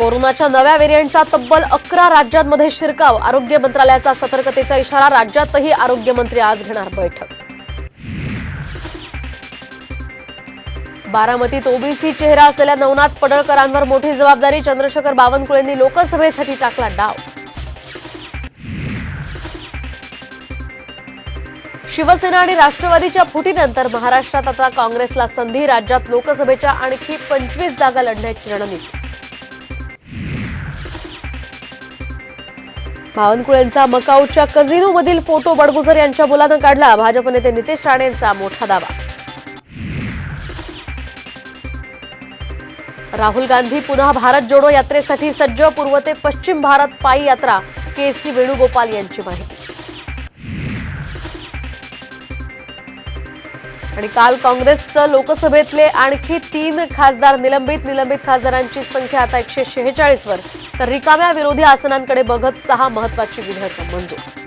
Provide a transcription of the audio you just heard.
कोरोनाच्या नव्या व्हेरियंटचा तब्बल अकरा राज्यांमध्ये शिरकाव. आरोग्य मंत्रालयाचा सतर्कतेचा इशारा राज्यातही आरोग्यमंत्री आज घेणार बैठक. बारामतीत ओबीसी चेहरा असलेल्या नवनाथ पडळकरांवर मोठी जबाबदारी चंद्रशेखर बावनकुळेंनी लोकसभेसाठी टाकला डाव. शिवसेना आणि राष्ट्रवादीच्या फुटीनंतर महाराष्ट्रात आता काँग्रेसला संधी राज्यात लोकसभेच्या आणखी पंचवीस जागा लढण्याची रणनीती. बावनकुळेंचा मकाऊच्या कझिनोमधील फोटो बडगुजर यांच्या मुलानं काढला. भाजप नेते नितेश राणेंचा मोठा दावा. राहुल गांधी पुन्हा भारत जोडो यात्रेसाठी सज्ज पूर्व ते पश्चिम भारत पायी यात्रा. के सी वेणुगोपाल यांची माहिती. आणि काल काँग्रेसचं लोकसभेतले आणखी तीन खासदार निलंबित निलंबित खासदारांची संख्या आता एकशे शेहेचाळीसवर. तर रिकाम्या विरोधी आसनांकडे बघत सहा महत्वाची विधेयकं मंजूर.